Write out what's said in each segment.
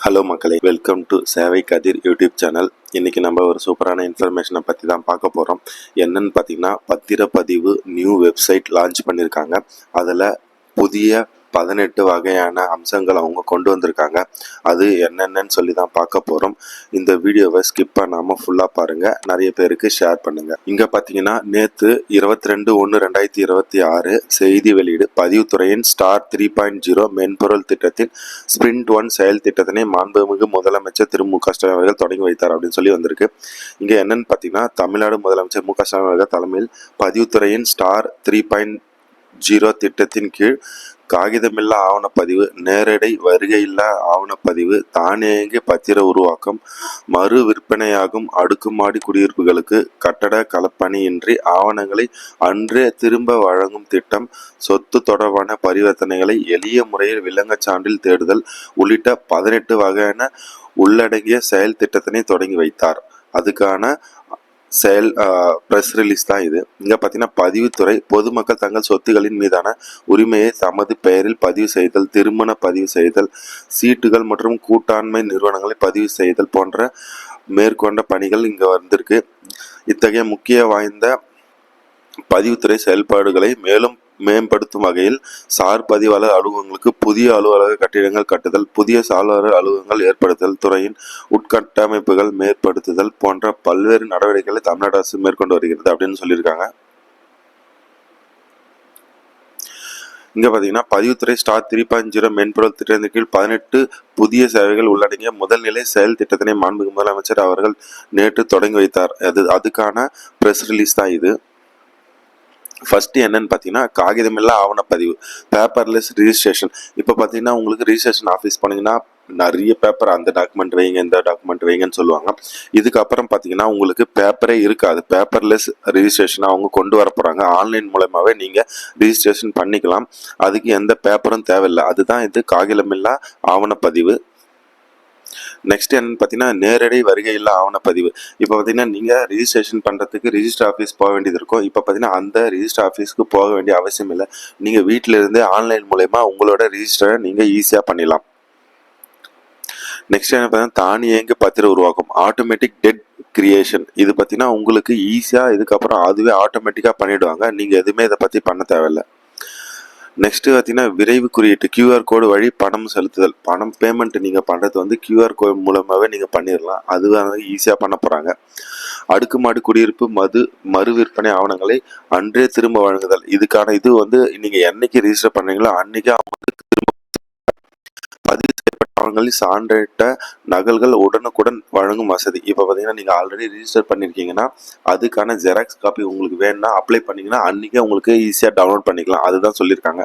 Hello மக்களே welcome to சேவை கதிர் YouTube channel இன்னைக்கு நம்ம ஒரு சூப்பரான இன்ஃபர்மேஷனை பற்றி தான் பார்க்க போகிறோம் என்னன்னு பார்த்தீங்கன்னா பத்திரப்பதிவு நியூ வெப்சைட் லான்ச் பண்ணியிருக்காங்க அதில் புதிய பதினெட்டு வகையான அம்சங்கள் அவங்க கொண்டு வந்திருக்காங்க. அது என்னென்னன்னு சொல்லி தான் பார்க்க போகிறோம் இந்த வீடியோவை ஸ்கிப் பண்ணாமல் ஃபுல்லாக பாருங்கள் நிறைய பேருக்கு ஷேர் பண்ணுங்கள் இங்கே பார்த்தீங்கன்னா நேற்று இருபத்தி ரெண்டு ஒன்று ரெண்டாயிரத்தி இருபத்தி ஆறு செய்தி வெளியீடு. பதிவுத்துறையின் ஸ்டார் த்ரீ பாயிண்ட் ஜீரோ மென்பொருள் திட்டத்தின் ஸ்பிரிண்ட் ஒன் செயல் திட்டத்தினை மாண்புமிகு முதலமைச்சர் திரு மு க ஸ்டாலின் அவர்கள் தொடங்கி வைத்தார் அப்படின்னு சொல்லி வந்திருக்கு. இங்கே என்னன்னு பார்த்தீங்கன்னா தமிழ்நாடு முதலமைச்சர் மு க ஸ்டாலின் அவர்கள் தலைமையில் பதிவுத்துறையின் ஸ்டார் த்ரீ பாயிண்ட் ஜீரோ திட்டத்தின் கீழ் காகிதமில்லா ஆவணப்பதிவு நேரடி வருகையில்லா ஆவணப்பதிவு தானியங்கி பத்திர உருவாக்கம் மறு விற்பனையாகும் அடுக்குமாடி குடியிருப்புகளுக்கு கட்டட களப்பணியின்றி ஆவணங்களை அன்றே திரும்ப வழங்கும் திட்டம் சொத்து தொடர்பான பரிவர்த்தனைகளை எளிய முறையில் விளங்கச் சான்றில் தேடுதல் உள்ளிட்ட பதினெட்டு வகையான உள்ளடங்கிய செயல் திட்டத்தினை தொடங்கி வைத்தார். அதுக்கான செயல் ப்ரெஸ் ரிலீஸ் தான் இது. இங்கே பார்த்தீங்கன்னா பதிவுத்துறை பொதுமக்கள் தங்கள் சொத்துகளின் மீதான உரிமையை தமது பெயரில் பதிவு செய்தல் திருமண பதிவு செய்தல் சீட்டுகள் மற்றும் கூட்டாண்மை நிறுவனங்களை பதிவு செய்தல் போன்ற மேற்கொண்ட பணிகள் இங்கே வந்திருக்கு. இத்தகைய முக்கிய வாய்ந்த பதிவுத்துறை செயல்பாடுகளை மேலும் மேம்படுத்தும் வகையில் சார் பதிவாளர் அலுவலகங்களுக்கு புதிய அலுவலக கட்டிடங்கள் கட்டுதல் புதிய சாளர அலுவலகங்கள் ஏற்படுத்துதல் துறையின் உட்கட்டமைப்புகள் மேம்படுத்துதல் போன்ற பல்வேறு நடவடிக்கைகளை தமிழ்நாடு அரசு மேற்கொண்டு வருகிறது அப்படின்னு சொல்லியிருக்காங்க. இங்கே பார்த்தீங்கன்னா பதிவுத்துறை ஸ்டார் த்ரீ பாயிண்ட் ஜீரோ மென்பொருள் திட்டத்தின் கீழ் பதினெட்டு புதிய சேவைகள் உள்ளடங்கிய முதல்நிலை செயல் திட்டத்தினை மாண்புமிகு முதலமைச்சர் அவர்கள் நேற்று தொடங்கி வைத்தார். அது அதுக்கான ப்ரெஸ் ரிலீஸ் தான் இது. ஃபஸ்ட்டு என்னென்னு பார்த்தீங்கன்னா காகிதமில்லா ஆவணப்பதிவு பேப்பர்லெஸ் ரிஜிஸ்ட்ரேஷன் இப்போ பார்த்தீங்கன்னா உங்களுக்கு ரிஜிஸ்ட்ரேஷன் ஆஃபீஸ் போனீங்கன்னா நிறைய பேப்பர் அந்த டாக்குமெண்ட் வைங்க இந்த டாக்குமெண்ட் வைங்கன்னு சொல்லுவாங்க. இதுக்கப்புறம் பார்த்தீங்கன்னா உங்களுக்கு பேப்பரே இருக்காது. பேப்பர்லெஸ் ரிஜிஸ்ட்ரேஷன் அவங்க கொண்டு வர போகிறாங்க ஆன்லைன் மூலமாகவே நீங்கள் ரிஜிஸ்ட்ரேஷன் பண்ணிக்கலாம். அதுக்கு எந்த பேப்பரும் தேவையில்லை. அதுதான் இது காகிதமில்லா ஆவணப்பதிவு நெக்ஸ்ட் என்னன்னு பார்த்தீங்கன்னா நேரடி வருகையில் ஆவணப்பதிவு. இப்போ பார்த்தீங்கன்னா நீங்கள் ரிஜிஸ்ட்ரேஷன் பண்ணுறதுக்கு ரிஜிஸ்டர் ஆஃபீஸ் போக வேண்டியது இருக்கும். இப்போ பார்த்தீங்கன்னா அந்த ரிஜிஸ்டர் ஆஃபீஸ்க்கு போக வேண்டிய அவசியம் இல்லை. நீங்கள் வீட்டில இருந்தே ஆன்லைன் மூலயமா உங்களோட ரிஜிஸ்டரை நீங்கள் ஈஸியாக பண்ணிடலாம். நெக்ஸ்ட் என்ன பார்த்தீங்கன்னா தானியங்கு பத்திர உருவாக்கம். ஆட்டோமேட்டிக் டெட் கிரியேஷன் இது பார்த்தீங்கன்னா உங்களுக்கு ஈஸியாக இதுக்கப்புறம் அதுவே ஆட்டோமேட்டிக்காக பண்ணிவிடுவாங்க நீங்கள் எதுவுமே இதை பற்றி பண்ண தேவையில்லை. நெக்ஸ்ட் பார்த்தீங்கன்னா விரைவு குறியீட்டு கியூஆர் கோடு வழி பணம் செலுத்துதல். பணம் பேமெண்ட் நீங்கள் பண்ணுறது வந்து கியூஆர் கோடு மூலமாகவே நீங்கள் பண்ணிடலாம் அது வந்து ஈஸியாக பண்ண போகிறாங்க அடுக்குமாடு குடியிருப்பு மது மறு விற்பனை ஆவணங்களை அன்றே திரும்ப வழங்குதல். இதுக்கான இது வந்து நீங்கள் என்னைக்கு ரிஜிஸ்டர் பண்ணுறீங்களோ அன்றைக்கே ஆவணங்களில் சான்றிட்ட நகல்கள் உடனுக்குடன் வழங்கும் வசதி. இப்போ பார்த்தீங்கன்னா நீங்கள் ஆல்ரெடி ரிஜிஸ்டர் பண்ணியிருக்கீங்கன்னா அதுக்கான ஜெராக்ஸ் காப்பி உங்களுக்கு வேணும்னா அப்ளை பண்ணிங்கன்னா அன்றைக்கே உங்களுக்கு ஈஸியாக டவுன்லோட் பண்ணிக்கலாம். அதுதான் சொல்லியிருக்காங்க.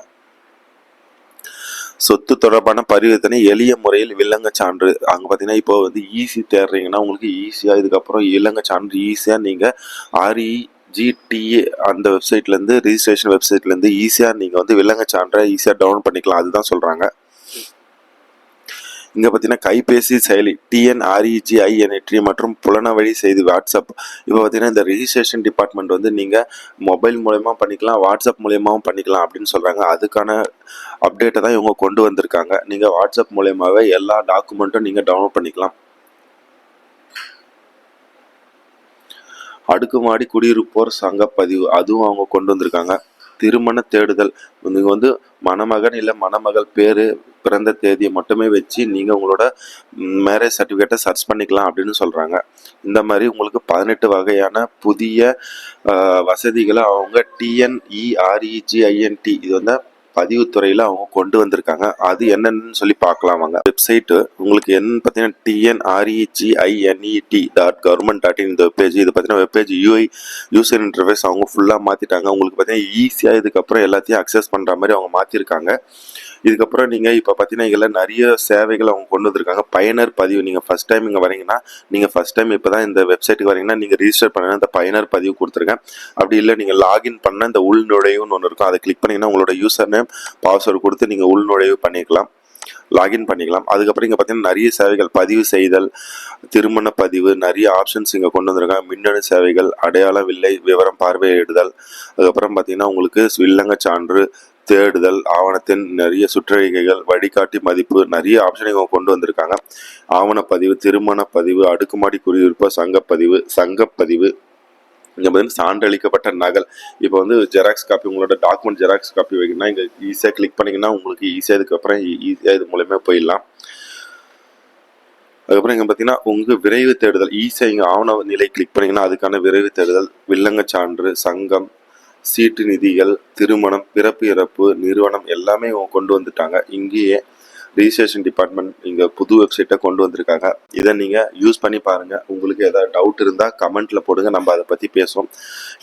சொத்து தொடர்பான பரிவர்த்தனை எளிய முறையில் வில்லங்க சான்று. அங்கே பார்த்தீங்கன்னா இப்போ வந்து ஈஸி தேடுறீங்கன்னா உங்களுக்கு ஈஸியாக இதுக்கப்புறம் இலங்க சான்று ஈஸியாக நீங்கள் ஆர்இ ஜிடிஏ அந்த வெப்சைட்லேருந்து ரிஜிஸ்ட்ரேஷன் வெப்சைட்லேருந்து ஈஸியாக நீங்கள் வந்து வில்லங்க சான்றை ஈஸியாக டவுன்லோட் பண்ணிக்கலாம். அதுதான் சொல்கிறாங்க இங்கே பார்த்தீங்கன்னா கைபேசி செயலி டிஎன்ஆர்இஜிஐஎன்எட்ரி மற்றும் புலனவழி செய்தி வாட்ஸ்அப். இப்போ பார்த்தீங்கன்னா இந்த ரிஜிஸ்ட்ரேஷன் டிபார்ட்மெண்ட் வந்து நீங்கள் மொபைல் மூலயமா பண்ணிக்கலாம் வாட்ஸ்அப் மூலயமாவும் பண்ணிக்கலாம் அப்படின்னு சொல்கிறாங்க அதுக்கான அப்டேட்டை தான் இவங்க கொண்டு வந்திருக்காங்க. நீங்கள் வாட்ஸ்அப் மூலயமாவே எல்லா டாக்குமெண்ட்டும் நீங்கள் டவுன்லோட் பண்ணிக்கலாம். அடுக்குமாடி குடியிருப்போர் சங்க பதிவு அதுவும் அவங்க கொண்டு வந்திருக்காங்க. திருமண தேடுதல். நீங்கள் வந்து மணமகன் இல்லை மணமகள் பேர் பிறந்த தேதியை மட்டுமே வச்சு நீங்கள் உங்களோட மேரேஜ் சர்டிஃபிகேட்டை சர்ச் பண்ணிக்கலாம் அப்படின்னு சொல்கிறாங்க இந்த மாதிரி உங்களுக்கு பதினெட்டு வகையான புதிய வசதிகளை அவங்க டிஎன்இஆர்இஜிஐஎன்டி இது வந்து பதிவுத்துறையில் அவங்க கொண்டு வந்திருக்காங்க. அது என்னன்னு சொல்லி பார்க்கலாம் வாங்க. வெப்சைட்டு உங்களுக்கு என்ன பார்த்தீங்கன்னா TNREGINET dot government dot in இந்த வெப்பேஜ் இது பார்த்தீங்கன்னா வெப்பேஜ் யூஐ யூசர் இன்டர்ஃபேஸ் அவங்க ஃபுல்லாக மாற்றிட்டாங்க உங்களுக்கு பார்த்தீங்கன்னா ஈஸியாக இதுக்கப்புறம் எல்லாத்தையும் அக்சஸ் பண்ணுற மாதிரி அவங்க மாற்றிருக்காங்க இதுக்கப்புறம் நீங்கள் இப்போ பார்த்தீங்கன்னா இதில் நிறைய சேவைகள் அவங்க கொண்டு வந்திருக்காங்க. பயனர் பதிவு நீங்கள் ஃபஸ்ட் டைம் இங்கே வரீங்கன்னா நீங்கள் ஃபஸ்ட் டைம் இப்போ தான் இந்த வெப்சைட்டுக்கு வரீங்கன்னா நீங்கள் ரிஜிஸ்டர் பண்ண இந்த பயனர் பதிவு கொடுத்துருக்கேன் அப்படி இல்லை நீங்கள் லாகின் பண்ண இந்த உள் ஒன்று இருக்கும். அதை கிளிக் பண்ணிங்கன்னா உங்களோட யூசர் நேம் பாஸ்வேர்டு கொடுத்து நீங்கள் உள்நுழைவு பண்ணிக்கலாம். லாகின் பண்ணிக்கலாம். அதுக்கப்புறம் இங்கே பார்த்தீங்கன்னா நிறைய சேவைகள் பதிவு செய்தல் திருமண பதிவு நிறைய ஆப்ஷன்ஸ் இங்கே கொண்டு வந்திருக்காங்க. மின்னணு சேவைகள் அடையாள வில்லை விவரம் பார்வையிடுதல் அதுக்கப்புறம் பார்த்தீங்கன்னா உங்களுக்கு வில்லங்க சான்று தேடுதல் ஆவணத்தின் நிறைய சுற்றறிக்கைகள் வழிகாட்டி மதிப்பு நிறைய ஆப்ஷன் இவங்க கொண்டு வந்திருக்காங்க. ஆவணப்பதிவு திருமண பதிவு அடுக்குமாடி குடியிருப்பு சங்கப்பதிவு சங்கப்பதிவு இங்கே பார்த்தீங்கன்னா சான்றளிக்கப்பட்ட நகல். இப்போ வந்து ஜெராக்ஸ் காப்பி உங்களோட டாக்குமெண்ட் ஜெராக்ஸ் காப்பி வைக்கணும்னா இங்கே ஈஸியாக கிளிக் பண்ணிங்கன்னா உங்களுக்கு ஈஸியாக இதுக்கப்புறம் ஈஸியாக e-, இது மூலயமா போயிடலாம். அதுக்கப்புறம் இங்கே பார்த்தீங்கன்னா உங்கள் விரைவு தேடுதல் ஈஸியாக இங்கே ஆவண நிலை கிளிக் பண்ணிங்கன்னா அதுக்கான விரைவு தேடுதல் வில்லங்க சான்று சங்கம் சீட்டு நிதிகள் திருமணம் பிறப்பு இறப்பு நிறுவனம் எல்லாமே கொண்டு வந்துட்டாங்க. இங்கேயே ரிஜிஸ்ட்ரேஷன் டிபார்ட்மெண்ட் இங்கே புது வெப்சைட்டை கொண்டு வந்திருக்காங்க. இதை நீங்கள் யூஸ் பண்ணி பாருங்கள் உங்களுக்கு ஏதாவது டவுட் இருந்தால் கமெண்ட்டில் போடுங்க. நம்ம அதை பற்றி பேசுவோம்.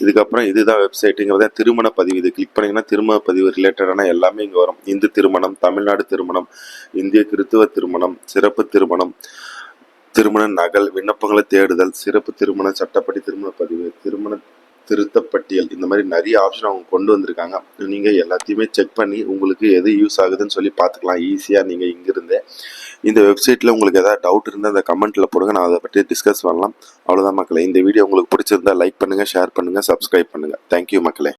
இதுக்கப்புறம் இதுதான் வெப்சைட்டுங்கிறத இங்கே திருமண பதிவு. இது கிளிக் பண்ணிங்கன்னா திருமண பதிவு ரிலேட்டடான எல்லாமே இங்கே வரும். இந்து திருமணம் தமிழ்நாடு திருமணம் இந்திய கிறித்துவ திருமணம் சிறப்பு திருமணம் திருமண நகல் விண்ணப்பங்களை தேடுதல் சிறப்பு திருமண சட்டப்படி திருமண பதிவு திருமண திருத்தப்பட்டியல் இந்த மாதிரி நிறைய ஆப்ஷன் அவங்க கொண்டு வந்திருக்காங்க. நீங்கள் எல்லாத்தையுமே செக் பண்ணி உங்களுக்கு எது யூஸ் ஆகுதுன்னு சொல்லி பார்த்துக்கலாம். ஈஸியாக நீங்கள் இங்கிருந்தே. இந்த வெப்சைட்டில் உங்களுக்கு ஏதாவது டவுட் இருந்தால் அந்த கமெண்ட்டில் போடுங்க. நான் அதை பற்றி டிஸ்கஸ் பண்ணலாம். அவ்வளோதான் மக்களே. இந்த வீடியோ உங்களுக்கு பிடிச்சிருந்தா லைக் பண்ணுங்கள் ஷேர் பண்ணுங்கள் சப்ஸ்கிரைப் பண்ணுங்கள் தேங்க்யூ மக்களே.